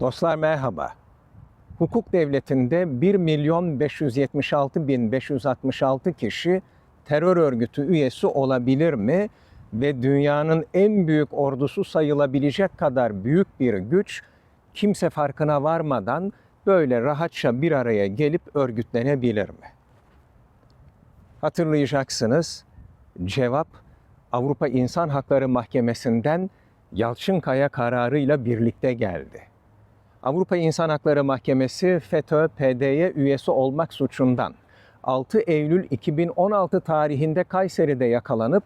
Dostlar merhaba. Hukuk devletinde 1 milyon 576 bin 566 kişi terör örgütü üyesi olabilir mi? Ve dünyanın en büyük ordusu sayılabilecek kadar büyük bir güç kimse farkına varmadan böyle rahatça bir araya gelip örgütlenebilir mi? Hatırlayacaksınız cevap Avrupa İnsan Hakları Mahkemesi'nden Yalçınkaya kararıyla birlikte geldi. Avrupa İnsan Hakları Mahkemesi FETÖ, PD'ye üyesi olmak suçundan 6 Eylül 2016 tarihinde Kayseri'de yakalanıp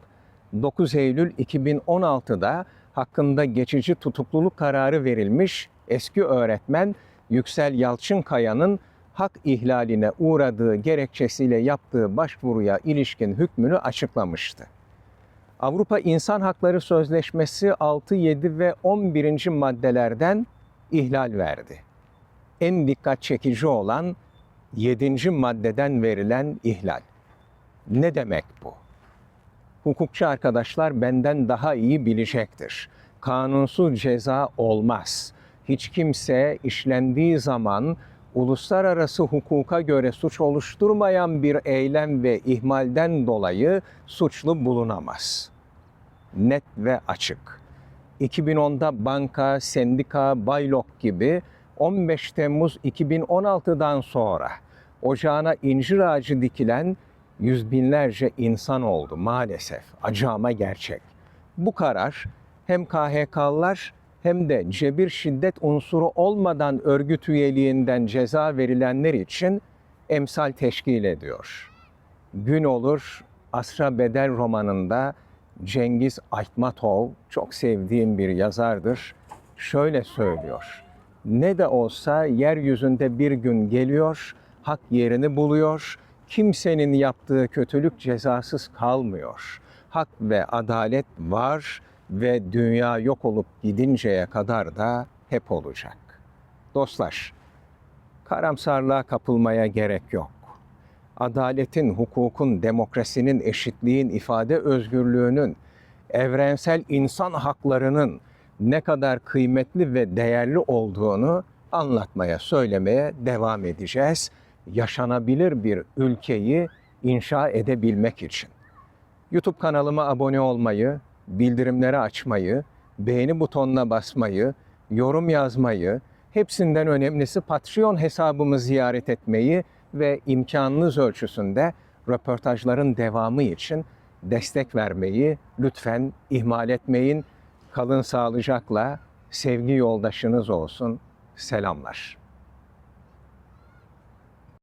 9 Eylül 2016'da hakkında geçici tutukluluk kararı verilmiş eski öğretmen Yüksel Yalçınkaya'nın hak ihlaline uğradığı gerekçesiyle yaptığı başvuruya ilişkin hükmünü açıklamıştı. Avrupa İnsan Hakları Sözleşmesi 6, 7 ve 11. maddelerden ihlal verdi. En dikkat çekici olan 7. maddeden verilen ihlal. Ne demek bu? Hukukçu arkadaşlar benden daha iyi bilecektir. Kanunsuz ceza olmaz. Hiç kimse işlendiği zaman uluslararası hukuka göre suç oluşturmayan bir eylem ve ihmalden dolayı suçlu bulunamaz. Net ve açık. 2010'da banka, sendika, baylok gibi 15 Temmuz 2016'dan sonra ocağına incir ağacı dikilen yüz binlerce insan oldu maalesef. Acı ama gerçek. Bu karar hem KHK'lılar hem de cebir şiddet unsuru olmadan örgüt üyeliğinden ceza verilenler için emsal teşkil ediyor. Gün olur Asra Bedel romanında Cengiz Aytmatov çok sevdiğim bir yazardır. Şöyle söylüyor. Ne de olsa yeryüzünde bir gün geliyor, hak yerini buluyor, kimsenin yaptığı kötülük cezasız kalmıyor. Hak ve adalet var ve dünya yok olup gidinceye kadar da hep olacak. Dostlar, karamsarlığa kapılmaya gerek yok. Adaletin, hukukun, demokrasinin, eşitliğin, ifade özgürlüğünün, evrensel insan haklarının ne kadar kıymetli ve değerli olduğunu anlatmaya, söylemeye devam edeceğiz. Yaşanabilir bir ülkeyi inşa edebilmek için. YouTube kanalıma abone olmayı, bildirimleri açmayı, beğeni butonuna basmayı, yorum yazmayı, hepsinden önemlisi Patreon hesabımı ziyaret etmeyi ve imkanınız ölçüsünde röportajların devamı için destek vermeyi lütfen ihmal etmeyin. Kalın sağlıcakla, sevgi yoldaşınız olsun. Selamlar.